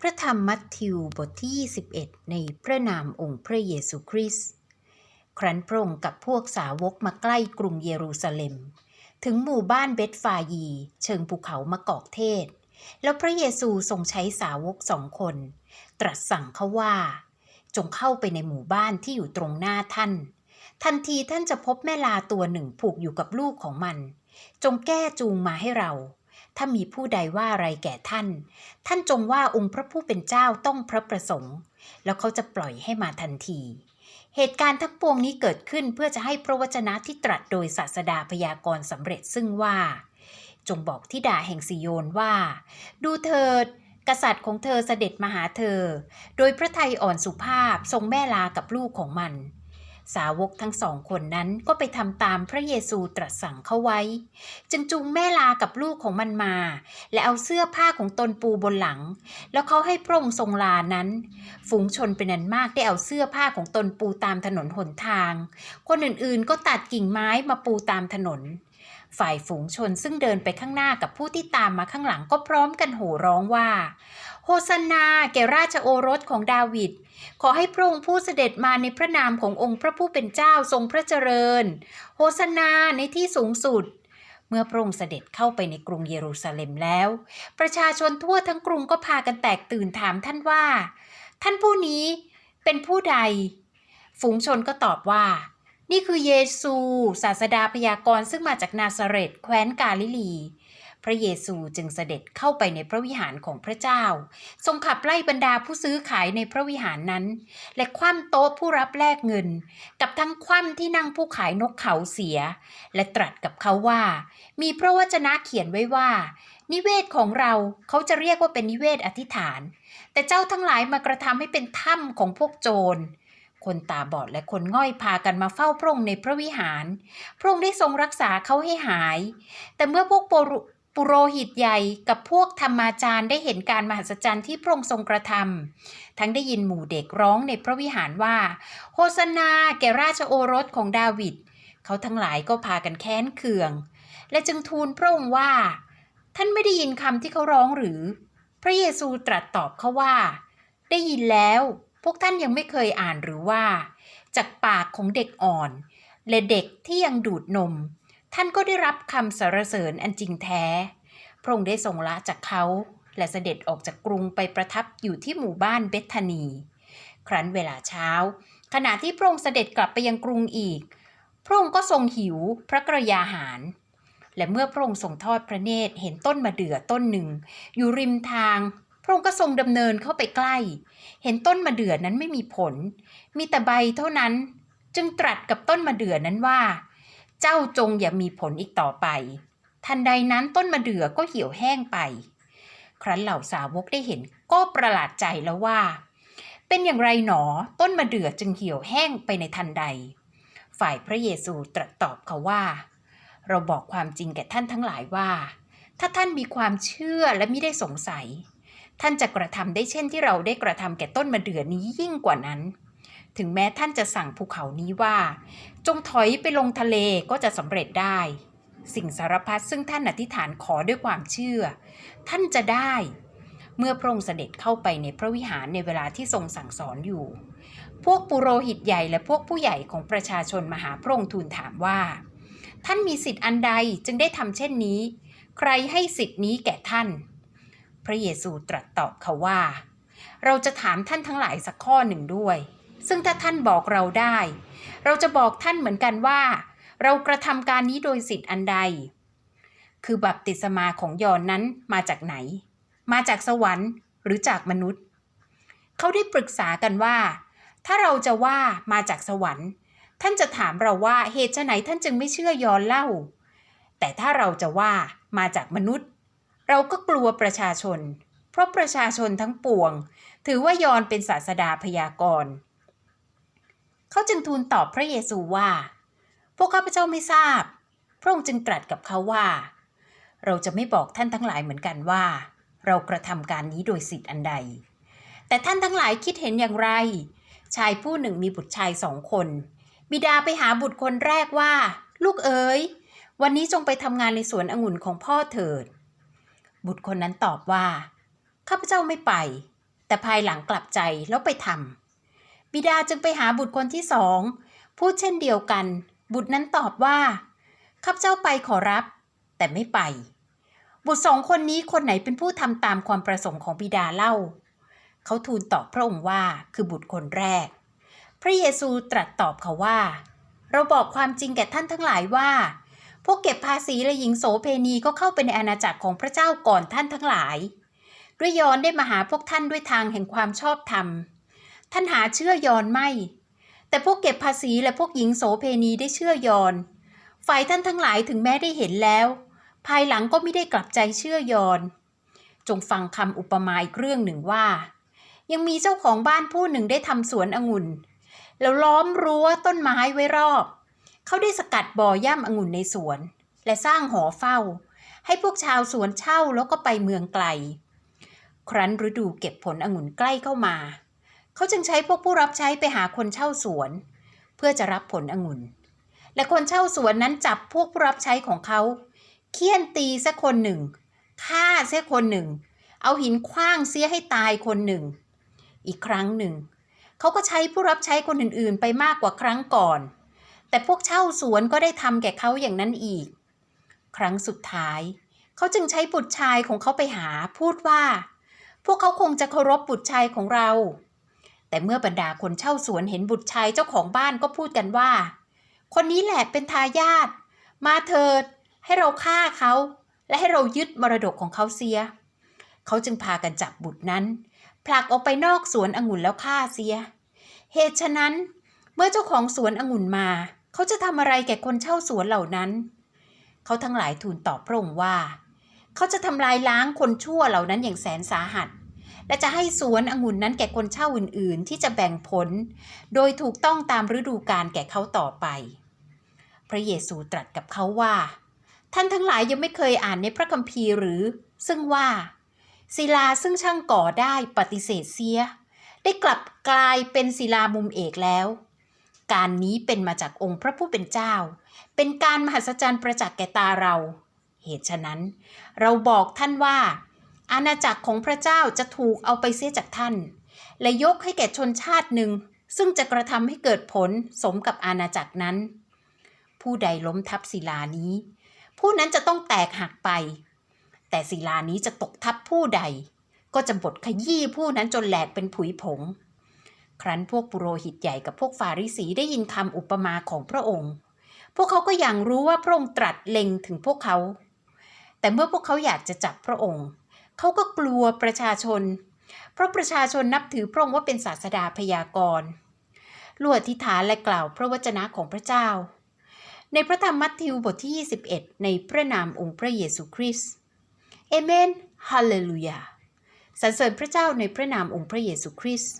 พระธรรมมัทธิวบทที่ 21 ในพระนามองค์พระเยซูคริสต์ครั้นพระองค์กับพวกสาวกมาใกล้กรุงเยรูซาเล็ม ถึงหมู่บ้านเบธฟายี เชิงภูเขามะกอกเทศ แล้วพระเยซูทรงใช้สาวกสองคน ตรัสสั่งเขาว่า จงเข้าไปในหมู่บ้านที่อยู่ตรงหน้าท่าน ทันทีท่านจะพบแม่ลาตัวหนึ่งผูกอยู่กับลูกของมัน จงแก้จูงมาให้เรา ถ้ามีผู้ใดว่าอะไรแก่ท่าน ท่านจงว่าองค์พระผู้เป็นเจ้าต้องพระประสงค์ แล้วเขาจะปล่อยให้มาทันที เหตุการณ์ทั้งปวงนี้เกิดขึ้นเพื่อจะให้พระวจนะที่ตรัสโดยศาสดาพยากรณ์สำเร็จซึ่งว่า จงบอกทิดาแห่งซิโยนว่า ดูเถิดกษัตริย์ของเธอเสด็จมาหาเธอ โดยพระทัยอ่อนสุภาพทรงแม่ลากับลูกของมัน สาวกทั้งสองคนนั้นก็ไปทำตามพระเยซูตรัสสั่งเขาไว้ จึงจูงแม่ลากับลูกของมันมา และเอาเสื้อผ้าของตนปูบนหลัง แล้วเขาให้พระองค์ทรงลานั้น ฝูงชนเป็นอันมากได้เอาเสื้อผ้าของตนปูตามถนนหนทาง คนอื่นๆก็ตัดกิ่งไม้มาปูตามถนนฝ่ายฝูงชนซึ่งเดินไปข้างหน้ากับผู้ที่ตามมาข้างหลังก็พร้อมกันโห่ร้องว่า โฮสนาแก่ราชโอรสของดาวิด ขอให้พระองค์ผู้เสด็จมาในพระนามขององค์พระผู้เป็นเจ้าทรงพระเจริญ โฮสนาในที่สูงสุด เมื่อพระองค์เสด็จเข้าไปในกรุงเยรูซาเล็มแล้ว ประชาชนทั่วทั้งกรุงก็พากันแตกตื่นถามท่านว่า ท่านผู้นี้เป็นผู้ใด ฝูงชนก็ตอบว่า นี่คือเยซู ศาสดาพยากรณ์ซึ่งมาจากนาซาเรตแคว้นกาลิลี พระเยซูจึงเสด็จเข้าไปในพระวิหารของพระเจ้า ทรงขับไล่บรรดาผู้ซื้อขายในพระวิหารนั้น และคว่ำโต๊ะผู้รับแลกเงิน กับทั้งคว่ำที่นั่งผู้ขายนกเขาเสีย และตรัสกับเขาว่า มีพระวจนะเขียนไว้ว่า นิเวศของเราเขาจะเรียกว่าเป็นนิเวศอธิษฐาน แต่เจ้าทั้งหลายมากระทำให้เป็นถ้ำของพวกโจรคนตาบอดและคนง่อยพากันมาเฝ้าพระองค์ในพระวิหาร พระองค์ได้ทรงรักษาเขาให้หาย แต่เมื่อพวกปร ปุโรหิตใหญ่กับพวกธรรมาจารย์ได้เห็นการมหัศจรรย์ที่พระองค์ทรงกระทำทั้งได้ยินหมู่เด็กร้องในพระวิหารว่า โฮสนาแก่ราชโอรสของดาวิดเขาทั้งหลายก็พากันแค้นเคือง และจึงทูลพระองค์ว่า ท่านไม่ได้ยินคำที่เขาร้องหรือ พระเยซูตรัสตอบเขาว่า ได้ยินแล้ว พวกท่านยังไม่เคยอ่านหรือว่า จากปากของเด็กอ่อน และเด็กที่ยังดูดนม ท่านก็ได้รับคำสรรเสริญอันจริงแท้ พระองค์ได้ทรงละจากเขา และเสด็จออกจากกรุงไปประทับอยู่ที่หมู่บ้านเบธานี ครั้นเวลาเช้า ขณะที่พระองค์เสด็จกลับไปยังกรุงอีก พระองค์ก็ทรงหิวพระกระยาหาร และเมื่อพระองค์ทรงทอดพระเนตรเห็นต้นมะเดื่อต้นหนึ่ง อยู่ริมทางพระองค์ก็ทรงดำเนินเข้าไปใกล้ เห็นต้นมะเดื่อนั้นไม่มีผล มีแต่ใบเท่านั้น จึงตรัสกับต้นมะเดื่อนั้นว่า เจ้าจงอย่ามีผลอีกต่อไป ทันใดนั้นต้นมะเดื่อก็เหี่ยวแห้งไป ครั้นเหล่าสาวกได้เห็นก็ประหลาดใจแล้วว่า เป็นอย่างไรหนอต้นมะเดื่อจึงเหี่ยวแห้งไปในทันใด ฝ่ายพระเยซูตรัสตอบเขาว่า เราบอกความจริงแก่ท่านทั้งหลายว่า ถ้าท่านมีความเชื่อและไม่ได้สงสัย ท่านจะกระทำได้เช่นที่เราได้กระทำแก่ต้นมะเดื่อนี้ยิ่งกว่านั้น ถึงแม้ท่านจะสั่งภูเขานี้ว่า จงถอยไปลงทะเลก็จะสำเร็จได้ สิ่งสารพัดซึ่งท่านอธิษฐานขอด้วยความเชื่อ ท่านจะได้ เมื่อพระองค์เสด็จเข้าไปในพระวิหารในเวลาที่ทรงสั่งสอนอยู่ พวกปุโรหิตใหญ่และพวกผู้ใหญ่ของประชาชนมาหาพระองค์ทูลถามว่า ท่านมีสิทธิ์อันใดจึงได้ทำเช่นนี้ ใครให้สิทธิ์นี้แก่ท่าน พระเยซูตรัสตอบเขาว่า เราจะถามท่านทั้งหลายสักข้อหนึ่งด้วย ซึ่งถ้าท่านบอกเราได้ เราจะบอกท่านเหมือนกันว่า เรากระทำการนี้โดยสิทธิ์อันใด คือบัพติศมาของยอนนั้นมาจากไหน มาจากสวรรค์หรือจากมนุษย์ เขาได้ปรึกษากันว่า ถ้าเราจะว่ามาจากสวรรค์ ท่านจะถามเราว่าเหตุไหนท่านจึงไม่เชื่อยอนเล่า แต่ถ้าเราจะว่ามาจากมนุษย์ เราก็กลัวประชาชน เพราะประชาชนทั้งปวง ถือว่ายอนเป็นศาสดาพยากรณ์ เขาจึงทูลตอบพระเยซูว่า พวกข้าพเจ้าไม่ทราบ พระองค์จึงตรัสกับเขาว่า เราจะไม่บอกท่านทั้งหลายเหมือนกันว่า เรากระทำการนี้โดยสิทธิ์อันใด แต่ท่านทั้งหลายคิดเห็นอย่างไร ชายผู้หนึ่งมีบุตรชายสองคน บิดาไปหาบุตรคนแรกว่า ลูกเอ๋ย วันนี้จงไปทำงานในสวนองุ่นของพ่อเถิด บุตรคนนั้นตอบว่า ข้าพเจ้าไม่ไป แต่ภายหลังกลับใจแล้วไปทำ บิดาจึงไปหาบุตรคนที่สอง พูดเช่นเดียวกัน บุตรนั้นตอบว่า ข้าพเจ้าไปขอรับ แต่ไม่ไป บุตรสองคนนี้คนไหนเป็นผู้ทำตามความประสงค์ของบิดาเล่า เขาทูลตอบพระองค์ว่าคือบุตรคนแรก พระเยซูตรัสตอบเขาว่า เราบอกความจริงแก่ท่านทั้งหลายว่า พวกเก็บภาษีและหญิงโสเพณีก็เข้าไปในอาณาจักรของพระเจ้าก่อนท่านทั้งหลาย ด้วยยอนได้มาหาพวกท่านด้วยทางแห่งความชอบธรรม ท่านหาเชื่อยอนไม่ แต่พวกเก็บภาษีและพวกหญิงโสเพณีได้เชื่อยอน ฝ่ายท่านทั้งหลายถึงแม้ได้เห็นแล้ว ภายหลังก็ไม่ได้กลับใจเชื่อยอน จงฟังคำอุปมาอีกเรื่องหนึ่งว่า ยังมีเจ้าของบ้านผู้หนึ่งได้ทำสวนองุ่น แล้วล้อมรั้วต้นไม้ไว้รอบ เขาได้สกัดบ่อย่ำองุ่นในสวน และสร้างหอเฝ้า ให้พวกชาวสวนเช่าแล้วก็ไปเมืองไกล ครั้นฤดูเก็บผลองุ่นใกล้เข้ามา เขาจึงใช้พวกผู้รับใช้ไปหาคนเช่าสวน เพื่อจะรับผลองุ่น และคนเช่าสวนนั้นจับพวกผู้รับใช้ของเขาเคี่ยนตีสักคนหนึ่งฆ่าเสียคนหนึ่ง เอาหินคว้างเสียให้ตายคนหนึ่ง อีกครั้งหนึ่ง เขาก็ใช้ผู้รับใช้คนอื่นๆ ไปมากกว่าครั้งก่อน แต่พวกเช่าสวนก็ได้ทำแก่เขาอย่างนั้นอีก ครั้งสุดท้าย เขาจึงใช้บุตรชายของเขาไปหาพูดว่า พวกเขาคงจะเคารพบุตรชายของเรา แต่เมื่อบรรดาคนเช่าสวนเห็นบุตรชายเจ้าของบ้านก็พูดกันว่า คนนี้แหละเป็นทายาทมาเถิด ให้เราฆ่าเขา และให้เรายึดมรดกของเขาเสีย เขาจึงพากันจับบุตรนั้น ผลักออกไปนอกสวนองุ่นแล้วฆ่าเสีย เหตุฉะนั้น เมื่อเจ้าของสวนองุ่นมา เขาจะทำอะไรแก่คนเช่าสวนเหล่านั้น เขาทั้งหลายทูลตอบพระองค์ว่า เขาจะทำลายล้างคนชั่วเหล่านั้นอย่างแสนสาหัส และจะให้สวนองุ่นนั้นแก่คนเช่าอื่นๆ ที่จะแบ่งผล โดยถูกต้องตามฤดูกาลแก่เขาต่อไป พระเยซูตรัสกับเขาว่า ท่านทั้งหลายยังไม่เคยอ่านในพระคัมภีร์หรือ ซึ่งว่า ศิลาซึ่งช่างก่อได้ปฏิเสธเสีย ได้กลับกลายเป็นศิลามุมเอกแล้ว การนี้เป็นมาจากองค์พระผู้เป็นเจ้า เป็นการมหัศจรรย์ประจักษ์แก่ตาเรา เหตุฉะนั้น เราบอกท่านว่า อาณาจักรของพระเจ้าจะถูกเอาไปเสียจากท่าน และยกให้แก่ชนชาติหนึ่ง ซึ่งจะกระทำให้เกิดผลสมกับอาณาจักรนั้น ผู้ใดล้มทับศิลานี้ ผู้นั้นจะต้องแตกหักไป แต่ศิลานี้จะตกทับผู้ใด ก็จะบดขยี้ผู้นั้นจนแหลกเป็นผุยผง ครั้นพวกปุโรหิตใหญ่กับพวกฟาริสีได้ยินคำอุปมาของพระองค์ พวกเขาก็ยังรู้ว่าพระองค์ตรัสเล็งถึงพวกเขา แต่เมื่อพวกเขาอยากจะจับพระองค์ เขาก็กลัวประชาชน เพราะประชาชนนับถือพระองค์ว่าเป็นศาสดาพยากรณ์ลวดทิฐานและกล่าวพระวจนะของพระเจ้า ในพระธรรมมัทธิวบทที่ 21 ในพระนามองค์พระเยซูคริสต์เอเมน ฮาเลลูยาสรรเสริญพระเจ้าในพระนามองค์พระเยซูคริสต์